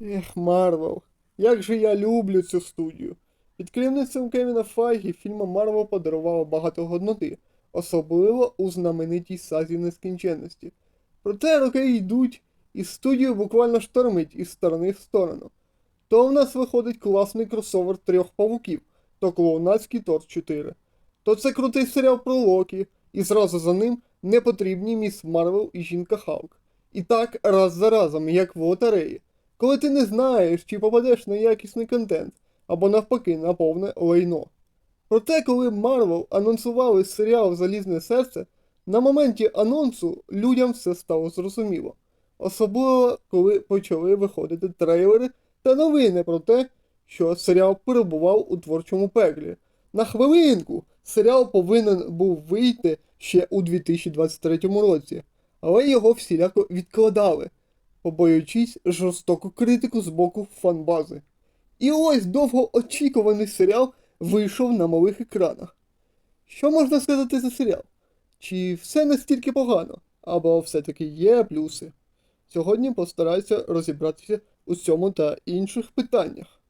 Ех, Марвел, як же я люблю цю студію. Під керівництвом Кевіна Файгі фільмам Марвел подарувала багато годноти, особливо у знаменитій сазі нескінченності. Проте роки йдуть, і студію буквально штормить із сторони в сторону. То в нас виходить класний кросовер трьох павуків, то клоунацький Тор 4. То це крутий серіал про Локі, і зразу за ним непотрібні міс Марвел і жінка Халк. І так раз за разом, як в лотереї. Коли ти не знаєш, чи попадеш на якісний контент, або навпаки на повне лайно. Проте, коли Марвел анонсували серіал Залізне серце, на моменті анонсу людям все стало зрозуміло. Особливо, коли почали виходити трейлери та новини про те, що серіал перебував у творчому пеклі. На хвилинку серіал повинен був вийти ще у 2023 році, але його всіляко відкладали, побоюючись жорстоку критику з боку фанбази. І ось довгоочікуваний серіал вийшов на малих екранах. Що можна сказати за серіал? Чи все настільки погано, або все-таки є плюси? Сьогодні постараюся розібратися у цьому та інших питаннях.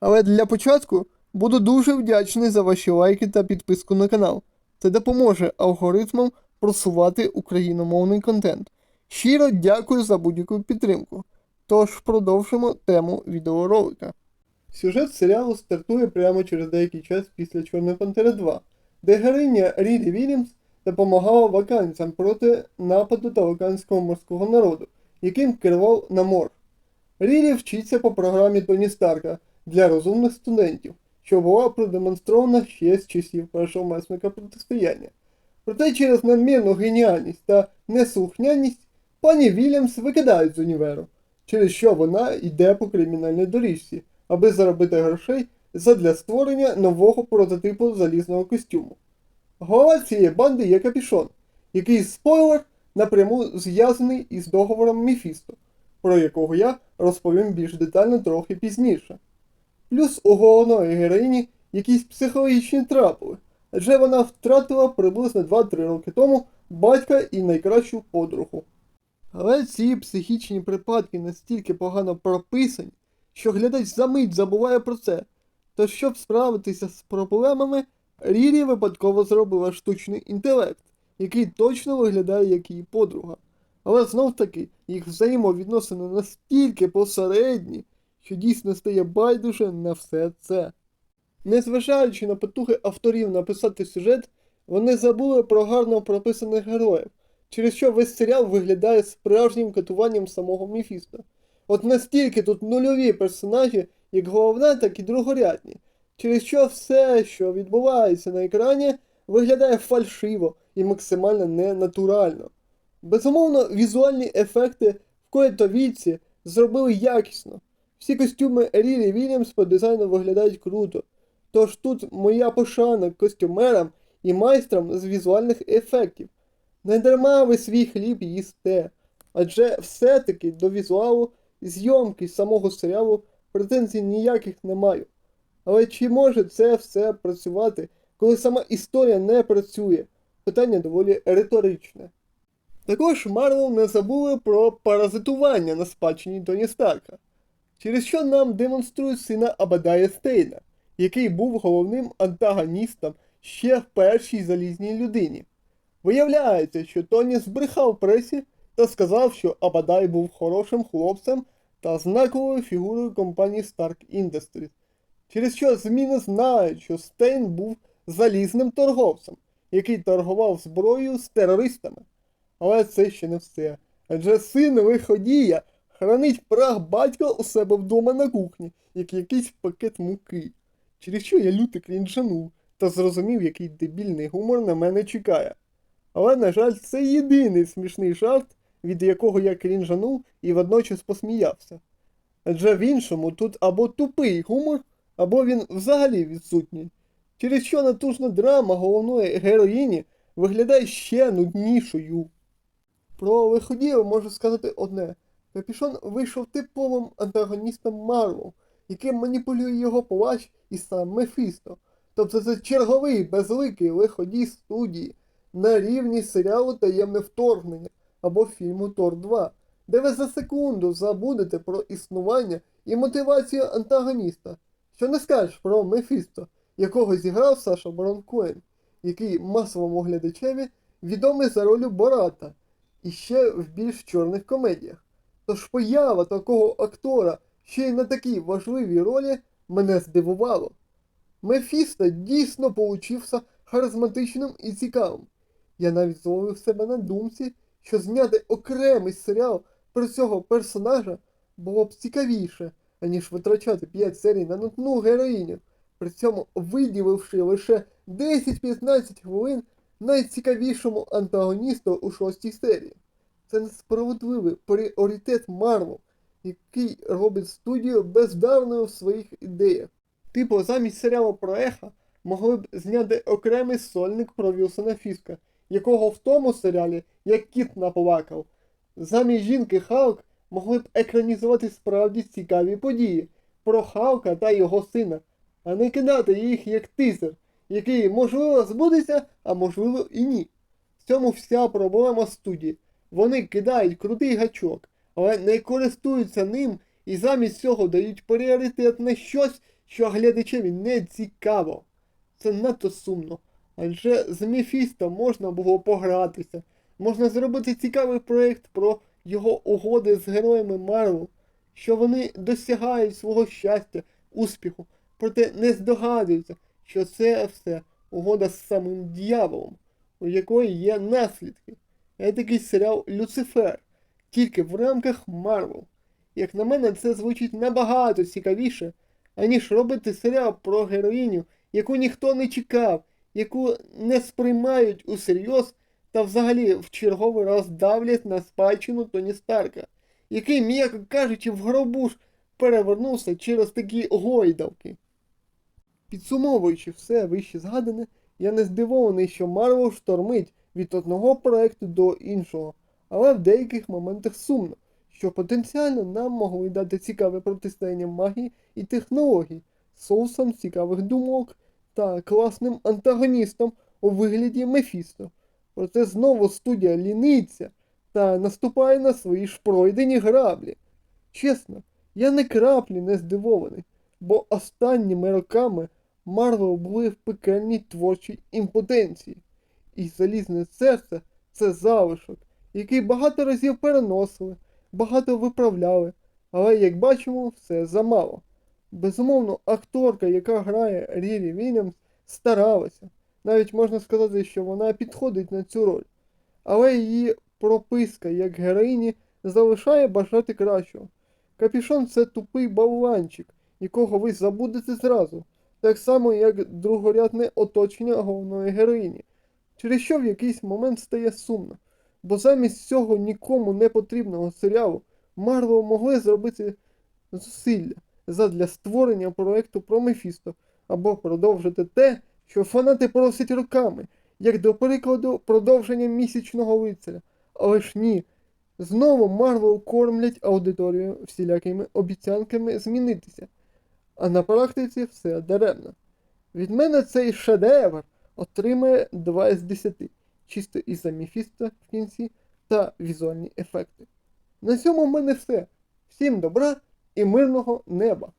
Але для початку буду дуже вдячний за ваші лайки та підписку на канал. Це допоможе алгоритмам просувати україномовний контент. Щиро дякую за будь-яку підтримку. Тож продовжимо тему відеоролика. Сюжет серіалу стартує прямо через деякий час після Чорної Пантери 2, де героїня Ріді Вільямс допомагала ваканцям проти нападу таликанського морського народу, яким керував Намор. Рілі вчиться по програмі Тоні Старка для розумних студентів, що була продемонстрована ще з часів першого месника протистояння. Проте через надмірну геніальність та неслухняність пані Вільямс викидають з універу, через що вона йде по кримінальній доріжці, аби заробити грошей задля створення нового прототипу залізного костюму. Голова цієї банди є капішон, який спойлер напряму зв'язаний із договором Міфісто, про якого я розповім більш детально трохи пізніше. Плюс у головної героїні якісь психологічні трапли, адже вона втратила приблизно 2-3 роки тому батька і найкращу подругу. Але ці психічні припадки настільки погано прописані, що глядач за мить забуває про це. То щоб справитися з проблемами, Рірі випадково зробила штучний інтелект, який точно виглядає як її подруга. Але знов таки їх взаємовідносини настільки посередні, що дійсно стає байдуже на все це. Незважаючи на потуги авторів написати сюжет, вони забули про гарно прописаних героїв, через що весь серіал виглядає справжнім катуванням самого Міфіста. От настільки тут нульові персонажі, як головна, так і другорядні, через що все, що відбувається на екрані, виглядає фальшиво і максимально ненатурально. Безумовно, візуальні ефекти в коїто віці зробили якісно. Всі костюми Рілі Вільямс по дизайну виглядають круто. Тож тут моя пошана костюмерам і майстрам з візуальних ефектів. Не дарма ви свій хліб їсте, адже все-таки до візуалу зйомки самого серіалу претензій ніяких не маю. Але чи може це все працювати, коли сама історія не працює? Питання доволі риторичне. Також Марвел не забули про паразитування на спадщині Тоні Старка, через що нам демонструють сина Абадая Стейна, який був головним антагоністом ще в першій залізній людині. Виявляється, що Тоні збрехав пресі та сказав, що Абадай був хорошим хлопцем та знаковою фігурою компанії Stark Industries, через що ЗМІ знають, що Стейн був залізним торговцем, який торгував зброєю з терористами. Але це ще не все. Адже син виходія хранить прах батька у себе вдома на кухні, як якийсь пакет муки. Через що я люто крінжанув та зрозумів, який дебільний гумор на мене чекає. Але, на жаль, це єдиний смішний жарт, від якого я крінжанув і водночас посміявся. Адже в іншому тут або тупий гумор, або він взагалі відсутній, через що натужна драма головної героїні виглядає ще нуднішою. Про виходів можу сказати одне. Капішон вийшов типовим антагоністом Марвел, яким маніпулює його палач і сам Мефісто. Тобто це черговий безликий лиходій студії на рівні серіалу Таємне вторгнення або фільму Тор 2, де ви за секунду забудете про існування і мотивацію антагоніста. Що не скажеш про Мефісто, якого зіграв Саша Барон Коен, який масовому глядачеві відомий за ролю Бората і ще в більш чорних комедіях. Тож поява такого актора ще й на такій важливій ролі мене здивувало. Мефісто дійсно получився харизматичним і цікавим. Я навіть зловив себе на думці, що зняти окремий серіал про цього персонажа було б цікавіше, аніж витрачати 5 серій на нудну героїню, при цьому виділивши лише 10-15 хвилин найцікавішому антагоністу у шостій серії. Це несправедливий пріоритет Марвел, який робить студію бездарною в своїх ідеях. Типу, замість серіалу про Еха могли б зняти окремий сольник про Вілсона Фіска, якого в тому серіалі як кіт наплакав. Замість жінки Халк могли б екранізувати справді цікаві події про Халка та його сина, а не кидати їх як тизер, який можливо збудеться, а можливо і ні. В цьому вся проблема студії. Вони кидають крутий гачок, але не користуються ним і замість цього дають пріоритет на щось, що глядачеві не цікаво. Це надто сумно. Адже з Мефісто можна було погратися, можна зробити цікавий проєкт про його угоди з героями Марвел, що вони досягають свого щастя, успіху, проте не здогадуються, що це все угода з самим дьяволом, у якої є наслідки. Є такий серіал Люцифер, тільки в рамках Марвел. Як на мене, це звучить набагато цікавіше, аніж робити серіал про героїню, яку ніхто не чекав, яку не сприймають усерйоз та взагалі в черговий раз давлять на спадщину Тоні Старка, який, м'яко кажучи, в гробу ж перевернувся через такі гойдалки. Підсумовуючи все вище згадане, я не здивований, що Марвел штормить від одного проекту до іншого, але в деяких моментах сумно, що потенціально нам могли дати цікаве протистояння магії і технологій, соусом цікавих думок та класним антагоністом у вигляді Мефісто. Проте знову студія ліниться та наступає на свої ж пройдені граблі. Чесно, я не краплі не здивований, бо останніми роками Марвел були в пекельній творчій імпотенції. І залізне серце це залишок, який багато разів переносили, багато виправляли, але, як бачимо, все замало. Безумовно, акторка, яка грає Рірі Вільямс, старалася. Навіть можна сказати, що вона підходить на цю роль. Але її прописка як героїні залишає бажати кращого. Капішон це тупий болванчик, якого ви забудете зразу, так само, як другорядне оточення головної героїні, через що в якийсь момент стає сумно. Бо замість цього нікому не потрібного серіалу Марвел могли зробити зусилля задля створення проекту про Мефісто або продовжити те, що фанати просять роками, як до прикладу продовження місячного лицаря. Але ж ні. Знову Марвел кормлять аудиторію всілякими обіцянками змінитися, а на практиці все даремно. Від мене цей шедевр отримає 2 з 10, чисто із-за Мефісто в кінці та візуальні ефекти. На цьому в мене все. Всім добра і мирного неба!